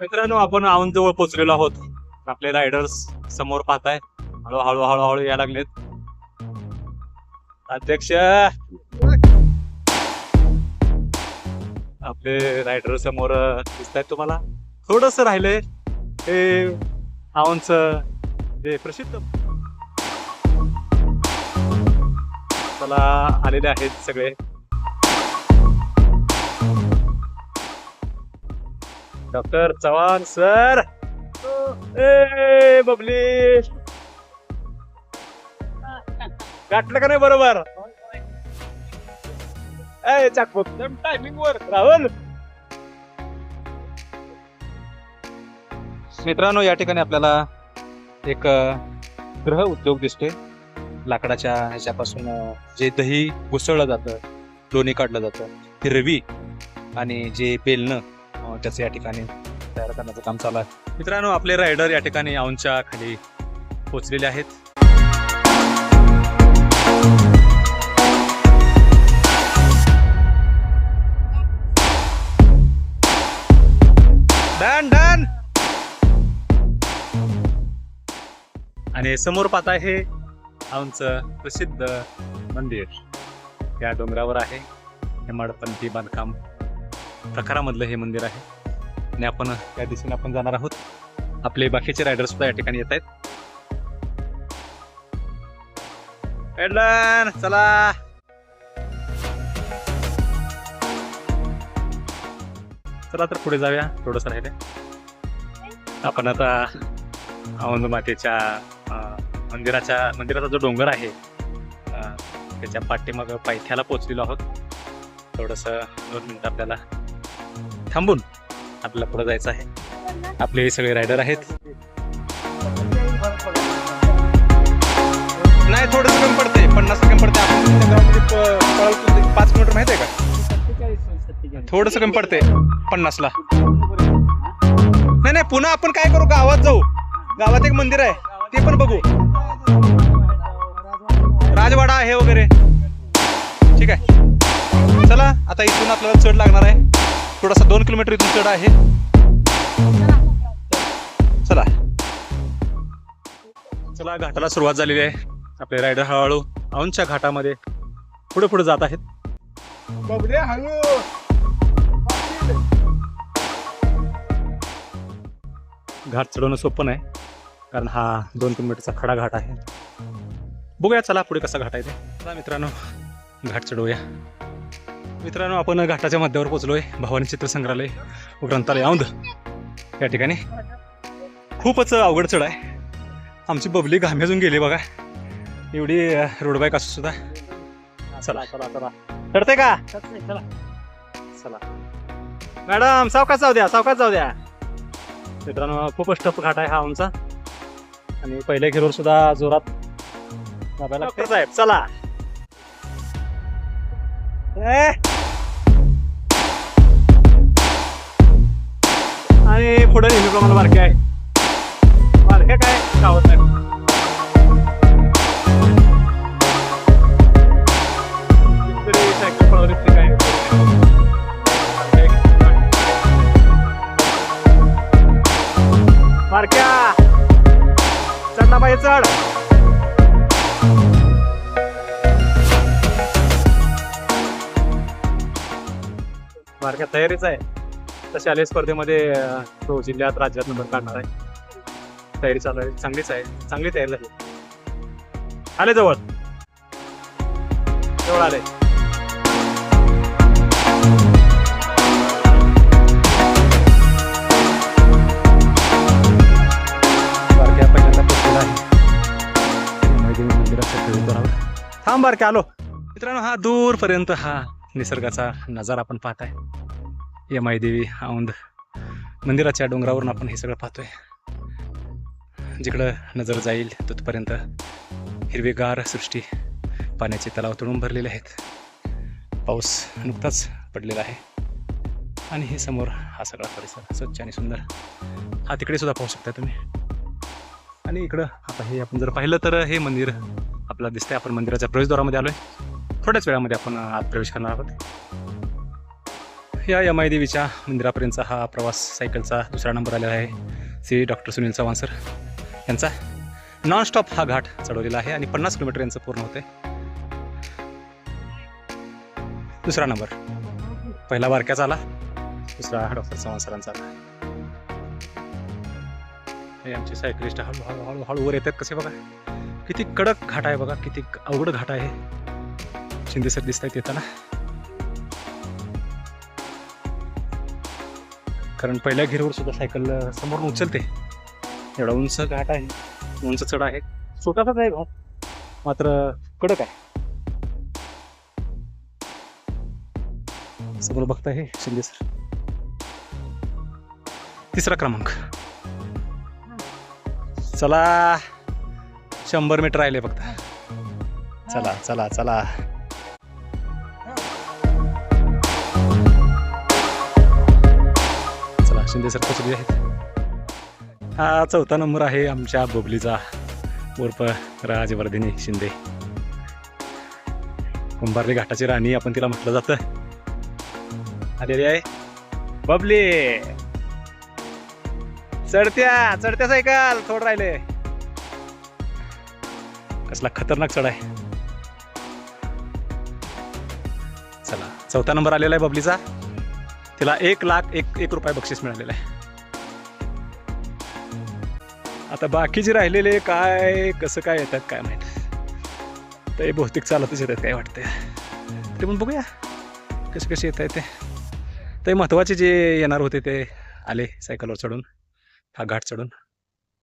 मित्रांनो आपण औंध जवळ आहोत. आपले रायडर्स समोर पाहताय. हळूहळू हळूहळू या लागलेत. अध्यक्ष! आपले रायडर समोर दिसत आहेत तुम्हाला. थोडस राहिलंय हे औंच जे प्रसिद्ध चला आलेले आहेत सगळे. Doctor Chavan sir. ए बबली. गाठलं का नाही बरोबर? ए चाकबुक टायमिंग वर. राहुल. मित्रांनो या ठिकाणी आपल्याला एक ग्रह उद्योग दिसतोय. लाकडाच्या ह्याच्यापासून जे दही घुसळलं जातं लोणी काढलं जातं ते रवी आणि जे बेलणं त्याचं या ठिकाणी तयार करण्याचं काम चालू आहे. मित्रांनो आपले रायडर या ठिकाणी औंच्या खाली पोचलेले आहेत. Done done! आणि समोर पाहत आहे आमचं प्रसिद्ध मंदिर. या डोंगरावर आहे. हेमाडपंथी बांधकाम. प्रकारामधलं हे मंदिर आहे. आणि आपण त्या दिशेने आपण जाणार आहोत. आपले बाकीचे रायडर सुद्धा या ठिकाणी येत आहेत. चला. चला तर पुढे जाऊया थोडस राहिले. आपण आता औंध मातेच्या मंदिराच्या मंदिराचा जो डोंगर आहे त्याच्या पाठीमाग पायथ्याला पोचलेलो आहोत. थोडस दोन मिनटं आपल्याला थांबून आपल्याला पुढे जायचं आहे. आपले हे सगळे रायडर आहेत. नाही थोडस कमी पडते पन्नास कमी पडते आपण पाच किलोमीटर माहिती आहे का? थोडस कमी पडते पन्नासला. नाही नाही पुन्हा आपण काय करू? गावात जाऊ. गावात एक मंदिर आहे. ते पण बघू. राजवाडा आहे वगैरे. ठीक आहे. चला आता इथून आपल्याला चढ लागणार आहे. थोडासा दोन किलोमीटर इथून चढ आहे. चला. चला घाटाला सुरुवात झालेली आहे. आपले रायडर हळूहळू औंधच्या घाटामध्ये पुढे पुढे जात आहेत. घाट चढवणं सोपं नाही कारण हा दोन किलोमीटरचा खडा घाट आहे. बघूया चला पुढे कसा घाट आहे ते. चला मित्रांनो घाट चढवूया. मित्रांनो आपण घाटाच्या मध्यावर पोहोचलोय. भवानी चित्र संग्रहालय व ग्रंथालय औंध. या ठिकाणी खूपच अवघड चढ आहे आमची बबली घाम्याजून गेली बघा. एवढी रोड बाईक असू सुद्धा. चला. चला चला चढते का? चला. मॅडम सावकाश जाऊ द्या सावकाश जाऊ द्या. मित्रांनो खूपच टफ घाट आहे हा आमचा. आणि पहिल्या घेरोर सुद्धा जोरात दाबायला साहेब चला. ए! आणि पुढे नेहमीप्रमाणे बारके आहे. बारक्या काय? गावात आहे तरी सायकल पळवली काय? बारक्या! चढला पाहिजे चढ बारक्या तयारीच आहे. तर शालेय स्पर्धेमध्ये तो जिल्ह्यात राज्यात नंबर काढणार आहे. तयारी चालू आहे. चांगलीच आहे. चांगली तयारी झाली. आले जवळ. जवळ आले. बारक्या पहिल्यांदा पोहोचलेला थांब आलो. मित्रांनो हा दूरपर्यंत हा निसर्गाचा नजारा आपण पाहताय. या माईदेवी औंध मंदिराच्या डोंगरावरून आपण हे सगळं पाहतोय. जिकडं नजर जाईल तिथपर्यंत हिरवेगार सृष्टी पाण्याचे तलाव तुडून भरलेले आहेत. पाऊस नुकताच पडलेला आहे. आणि हे समोर हा सगळा परिसर स्वच्छ आणि सुंदर. हा तिकडे सुद्धा पाहू शकता तुम्ही. आणि इकडं आता हे आपण जर पाहिलं तर हे मंदिर आपल्याला दिसतंय. आपण मंदिराच्या प्रवेशद्वारामध्ये आलोय. थोड्याच वेळामध्ये आपण आत प्रवेश करणार आहोत. या एम आय देवीच्या मंदिरापर्यंतचा हा प्रवास सायकलचा दुसरा नंबर आलेला आहे. श्री डॉक्टर सुनील चव्हाण सर यांचा नॉनस्टॉप हा घाट चढवलेला आहे आणि पन्नास किलोमीटर यांचं पूर्ण होते दुसरा नंबर. पहिला बारक्याचा आला दुसरा डॉक्टर चव्हाण सरांचा. आला हे आमचे सायकलिस्ट हळू हळू हळू हळू वर येतात कसे बघा. किती कडक घाट आहे बघा. किती अवघड घाट आहे. शिंदे सर दिसत आहेत येताना. कारण पहिल्या घेरवर सुद्धा सायकल समोर समोरून उचलते. एवढा उंच घाट आहे. उंच चढ आहे. छोटासाच आहे भाऊ. मात्र कडक आहे. समोर बघता हे शिंदे सर तिसरा क्रमांक. चला. शंभर मीटर राहिले फक्त चला चला चला. चला शिंदे आहेत. हा चौथा नंबर आहे आमच्या बबलीचा उर्फ राजवर्धिनी शिंदे. कुंभारली घाटाची राणी आपण तिला म्हटलं जातं. आलेली आहे. बबली! चढत्या चढत्या सायकल थोडं राहिले. कसला खतरनाक चढ आहे. चला चौथा नंबर आलेला आहे बबलीचा. तिला एक लाख एक एक रुपये बक्षीस मिळालेलं आहे. आता बाकीचे राहिलेले काय कसं काय येतात काय माहीत. ते भौतिक चालतच येतात काय वाटतंय. ते पण बघूया कसे कसे येत आहेत ते ते महत्त्वाचे जे येणार होते ते आले सायकलवर चढून हा घाट चढून.